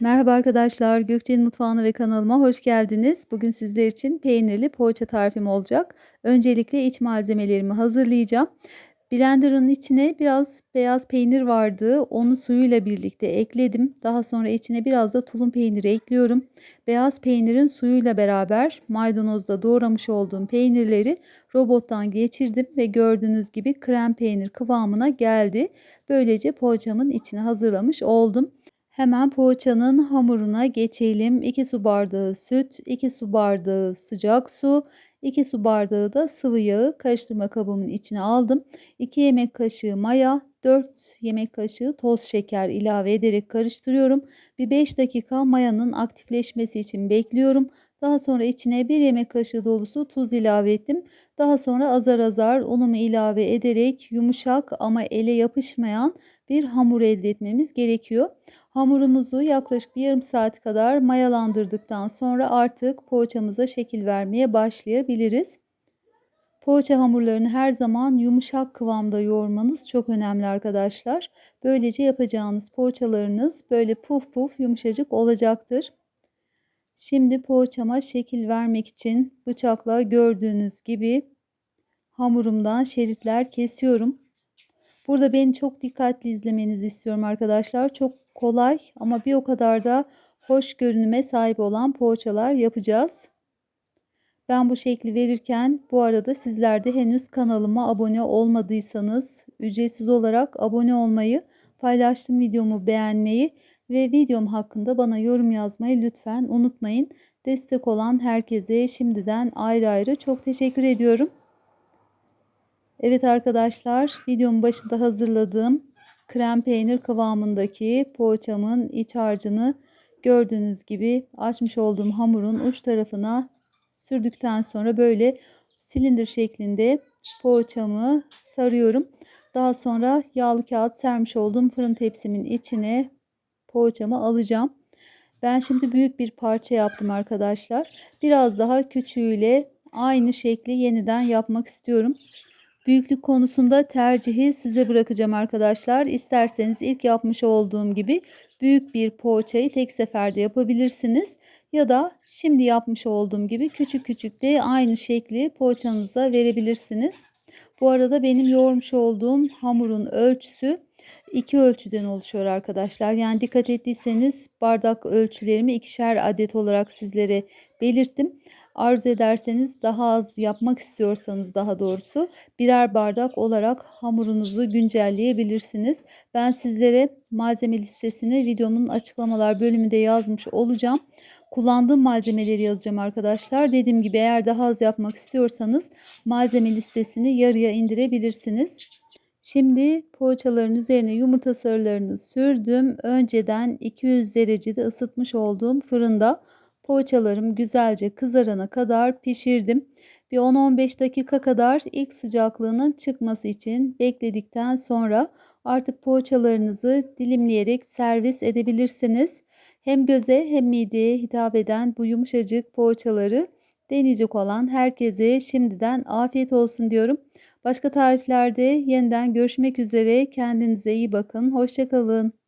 Merhaba arkadaşlar, Gökçe'nin mutfağına ve kanalıma hoş geldiniz. Bugün sizler için peynirli poğaça tarifim olacak. Öncelikle iç malzemelerimi hazırlayacağım. Blender'ın içine biraz beyaz peynir vardı. Onu suyuyla birlikte ekledim. Daha sonra içine biraz da tulum peyniri ekliyorum. Beyaz peynirin suyuyla beraber maydanozda doğramış olduğum peynirleri robottan geçirdim ve gördüğünüz gibi krem peynir kıvamına geldi. Böylece poğaçamın içini hazırlamış oldum. Hemen poğaçanın hamuruna geçelim. 2 su bardağı süt, 2 su bardağı sıcak su, 2 su bardağı da sıvı yağı karıştırma kabımın içine aldım. 2 yemek kaşığı maya, 4 yemek kaşığı toz şeker ilave ederek karıştırıyorum. Bir 5 dakika mayanın aktifleşmesi için bekliyorum. Daha sonra içine 1 yemek kaşığı dolusu tuz ilave ettim. Daha sonra azar azar unumu ilave ederek yumuşak ama ele yapışmayan bir hamur elde etmemiz gerekiyor. Hamurumuzu yaklaşık bir yarım saat kadar mayalandırdıktan sonra artık poğaçamıza şekil vermeye başlayabiliriz. Poğaça hamurlarını her zaman yumuşak kıvamda yoğurmanız çok önemli arkadaşlar. Böylece yapacağınız poğaçalarınız böyle puf puf yumuşacık olacaktır. Şimdi poğaçama şekil vermek için bıçakla gördüğünüz gibi hamurumdan şeritler kesiyorum. Burada beni çok dikkatli izlemenizi istiyorum arkadaşlar. Çok kolay ama bir o kadar da hoş görünüme sahip olan poğaçalar yapacağız. Ben bu şekli verirken bu arada sizler de henüz kanalıma abone olmadıysanız ücretsiz olarak abone olmayı, paylaştığım videomu beğenmeyi ve videom hakkında bana yorum yazmayı lütfen unutmayın. Destek olan herkese şimdiden ayrı ayrı çok teşekkür ediyorum. Evet arkadaşlar videomun başında hazırladığım krem peynir kıvamındaki poğaçamın iç harcını gördüğünüz gibi açmış olduğum hamurun uç tarafına sürdükten sonra böyle silindir şeklinde poğaçamı sarıyorum. Daha sonra yağlı kağıt sermiş olduğum fırın tepsimin içine poğaçamı alacağım. Ben şimdi büyük bir parça yaptım arkadaşlar. Biraz daha küçüğüyle aynı şekli yeniden yapmak istiyorum. Büyüklük konusunda tercihi size bırakacağım arkadaşlar. İsterseniz ilk yapmış olduğum gibi büyük bir poğaçayı tek seferde yapabilirsiniz. Ya da şimdi yapmış olduğum gibi küçük küçük de aynı şekli poğaçanıza verebilirsiniz. Bu arada benim yoğurmuş olduğum hamurun ölçüsü iki ölçüden oluşuyor arkadaşlar. Yani dikkat ettiyseniz bardak ölçülerimi ikişer adet olarak sizlere belirttim. Arzu ederseniz daha az yapmak istiyorsanız daha doğrusu birer bardak olarak hamurunuzu güncelleyebilirsiniz. Ben sizlere malzeme listesini videomun açıklamalar bölümünde yazmış olacağım. Kullandığım malzemeleri yazacağım arkadaşlar. Dediğim gibi eğer daha az yapmak istiyorsanız malzeme listesini yarıya indirebilirsiniz. Şimdi poğaçaların üzerine yumurta sarılarını sürdüm. Önceden 200 derecede ısıtmış olduğum fırında Poğaçalarım güzelce kızarana kadar pişirdim. Bir 10-15 dakika kadar ilk sıcaklığının çıkması için bekledikten sonra artık poğaçalarınızı dilimleyerek servis edebilirsiniz. Hem göze hem mideye hitap eden bu yumuşacık poğaçaları deneyecek olan herkese şimdiden afiyet olsun diyorum. Başka tariflerde yeniden görüşmek üzere. Kendinize iyi bakın. Hoşçakalın.